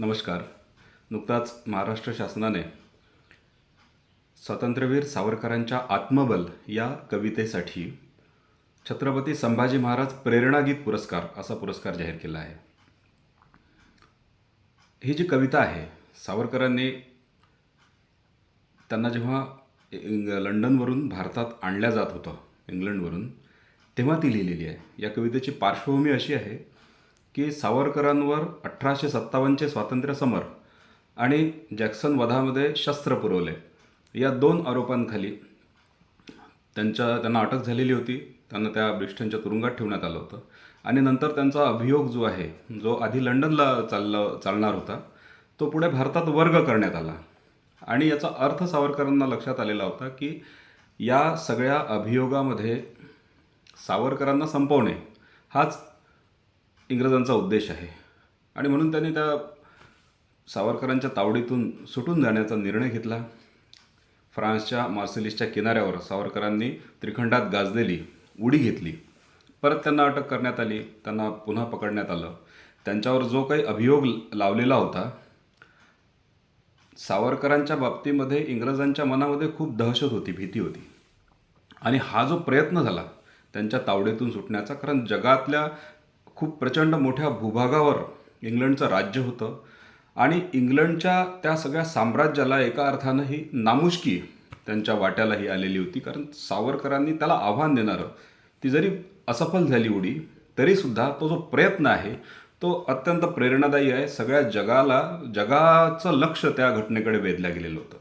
नमस्कार. नुकताच महाराष्ट्र शासनाने स्वातंत्र्यवीर सावरकरांच्या आत्मबल या कवितेसाठी छत्रपती संभाजी महाराज प्रेरणागीत पुरस्कार असा पुरस्कार जाहीर केला आहे. ही जी कविता आहे सावरकरांनी त्यांना जेव्हा लंडनवरून भारतात आणल्या जात होतं इंग्लंडवरून तेव्हा ती लिहिलेली आहे. या कवितेची पार्श्वभूमी अशी आहे की सावरकरांवर अठराशे सत्तावन्नचे स्वातंत्र्य समर आणि जॅक्सन वधामध्ये शस्त्र पुरवले. या दोन आरोपांखाली त्यांच्या त्यांना अटक झालेली होती. त्यांना त्या ब्रिस्टनच्या तुरुंगात ठेवण्यात आलं होतं. आणि नंतर त्यांचा अभियोग जो आहे जो आधी लंडनला चालला चालणार होता तो पुढे भारतात वर्ग करण्यात आला. आणि याचा अर्थ सावरकरांना लक्षात आलेला होता की या सगळ्या अभियोगामध्ये सावरकरांना संपवणे हाच इंग्रजांचा उद्देश आहे. आणि म्हणून त्यांनी त्या सावरकरांच्या तावडीतून सुटून जाण्याचा निर्णय घेतला. फ्रान्सच्या मार्सेलिसच्या किनाऱ्यावर सावरकरांनी त्रिखंडात गाजलेली उडी घेतली. परत त्यांना अटक करण्यात आली. त्यांना पुन्हा पकडण्यात आलं. त्यांच्यावर जो काही अभियोग लावलेला होता सावरकरांच्या बाबतीमध्ये इंग्रजांच्या मनामध्ये खूप दहशत होती भीती होती. आणि हा जो प्रयत्न झाला त्यांच्या तावडीतून सुटण्याचा कारण जगातल्या खूप प्रचंड मोठ्या भूभागावर इंग्लंडचं राज्य होतं. आणि इंग्लंडच्या त्या सगळ्या साम्राज्याला एका अर्थानं ही नामुष्की त्यांच्या वाट्यालाही आलेली होती. कारण सावरकरांनी त्याला आव्हान देणारं ती जरी असफल झाली उडी तरीसुद्धा तो जो प्रयत्न आहे तो अत्यंत प्रेरणादायी आहे. सगळ्या जगाला जगाचं लक्ष त्या घटनेकडे वेधलं गेलेलं होतं.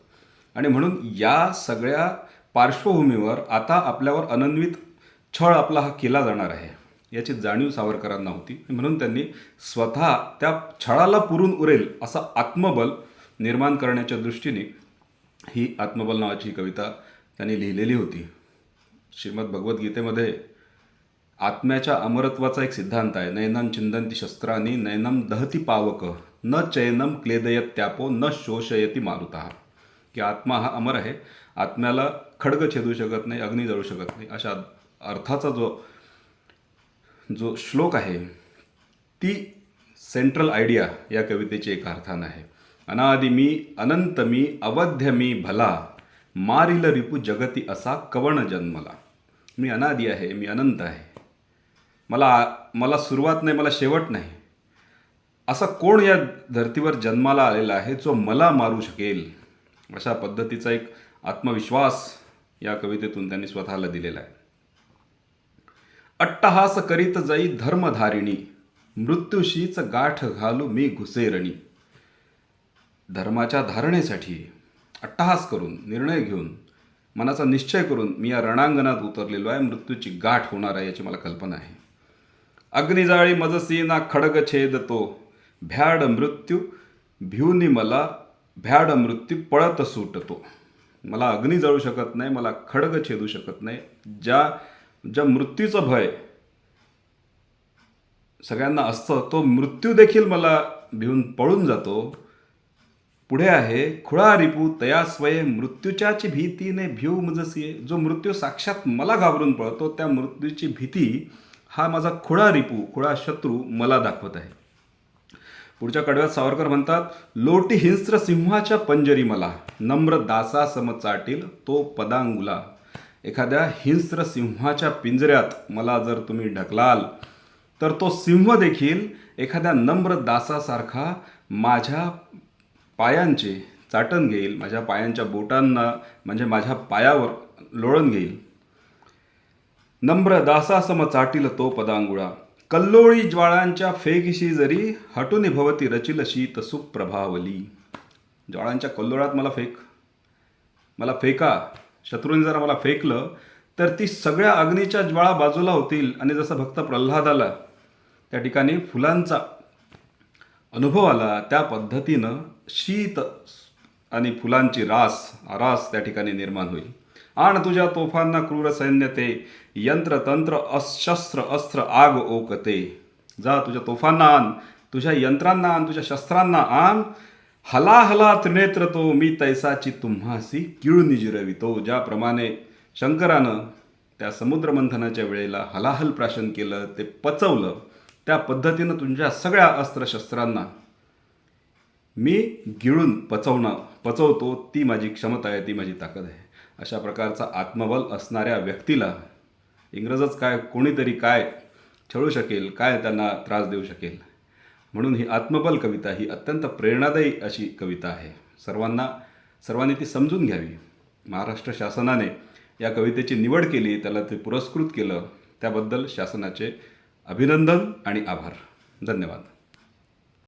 आणि म्हणून या सगळ्या पार्श्वभूमीवर आता आपल्यावर अनन्वित छळ आपला हा केला जाणार आहे. याची जाणीव सावरकरांना होती. म्हणून त्यांनी स्वतः त्या छळाला पुरून उरेल असं आत्मबल निर्माण करण्याच्या दृष्टीने ही आत्मबल नावाची कविता त्यांनी लिहिलेली होती. श्रीमद भगवद्गीतेमध्ये आत्म्याच्या अमरत्वाचा एक सिद्धांत आहे. नैनम चिंदंती शस्त्रांनी नैनम दहती पावक न चैनम क्लेदयत त्यापो न शोषयती मारुता. की आत्मा हा अमर आहे. आत्म्याला खडग छेदू शकत नाही अग्नी जळू शकत नाही अशा अर्थाचा जो जो श्लोक आहे ती सेंट्रल आयडिया या कवितेची एक अर्थानं आहे. अनादि मी अनंत मी अवध्य मी भला मारिल रिपू जगती असा कवण जन्मला. मी अनादि आहे मी अनंत आहे. मला मला सुरुवात नाही मला शेवट नाही. असा कोण या धर्तीवर जन्माला आलेला आहे जो मला मारू शकेल? अशा पद्धतीचा एक आत्मविश्वास या कवितेतून त्यांनी स्वतःला दिलेला आहे. अट्टहास करीत जाई धर्मधारिणी मृत्यूशीच गाठ घालू मी घुसेरणी. धर्माच्या धारणेसाठी अट्टहास करून निर्णय घेऊन मनाचा निश्चय करून मी या रणांगणात उतरलेलो आहे. मृत्यूची गाठ होणार आहे याची मला कल्पना आहे. अग्निजाळी मजसी ना खडग छेद तो. भ्याड मृत्यू भिवनी मला भ्याड मृत्यू पळत सुटतो. मला अग्नी जळू शकत नाही मला खडग छेदू शकत नाही. ज्या ज्या मृत्यूचं भय सगळ्यांना असतं तो मृत्यू देखील मला भिवून पळून जातो. पुढे आहे खुळा रिपू तया स्वये मृत्यूच्याची भीतीने भिव मजसिये. जो मृत्यू साक्षात मला घाबरून पळतो त्या मृत्यूची भीती हा माझा खुळा रिपू खुळा शत्रू मला दाखवत आहे. पुढच्या कडव्यात सावरकर म्हणतात लोटी हिंस्र सिंहाच्या पंजरी मला नम्र दासा समचाटील तो पदांगुला. एखाद्या हिंस्र सिंहाच्या पिंजऱ्यात मला जर तुम्ही ढकलाल तर तो सिंह देखील एखाद्या नम्र दासासारखा माझ्या पायांचे चाटण घेईल माझ्या पायांच्या बोटांना म्हणजे माझ्या पायावर लोळण घेईल. नम्र दासासम चाटील तो पदांगुळा. कल्लोळी ज्वाळांच्या फेगशी जरी हटून भवती रचिल शीत सुप्रभावली. ज्वाळांच्या कल्लोळात मला फेक. मला फेका. शत्रूंनी जर आम्हाला फेकलं तर ती सगळ्या अग्नीच्या ज्वाळा बाजूला होतील आणि जसं भक्त प्रल्हाद आला त्या ठिकाणी फुलांचा अनुभव आला त्या पद्धतीनं शीत आणि फुलांची रास रास त्या ठिकाणी निर्माण होईल. आण तुझ्या तोफांना क्रूर सैन्य ते यंत्र तंत्र अशस्त्र अस्त्र आग ओकते. जा तुझ्या तोफांना आण तुझ्या यंत्रांना आण तुझ्या शस्त्रांना आण हला त्रिनेत्र तो मी तैसाची तुम्हासी किळ निजिरवितो ज्याप्रमाणे शंकरानं त्या समुद्रमंथनाच्या वेळेला हलाहल प्राशन केलं ते पचवलं त्या पद्धतीनं तुमच्या सगळ्या अस्त्रशस्त्रांना मी गिळून पचवणं पचवतो ती माझी क्षमता आहे ती माझी ताकद आहे अशा प्रकारचा आत्मबल असणाऱ्या व्यक्तीला इंग्रजच काय कोणीतरी काय छळू शकेल काय त्यांना त्रास देऊ शकेल म्हणून ही आत्मबल कविता ही अत्यंत प्रेरणादायी अशी कविता आहे. सर्वांना सर्वांनी ती समजून घ्यावी. महाराष्ट्र शासनाने या कवितेची निवड केली त्याला ते पुरस्कृत केलं. त्याबद्दल शासनाचे अभिनंदन आणि आभार. धन्यवाद.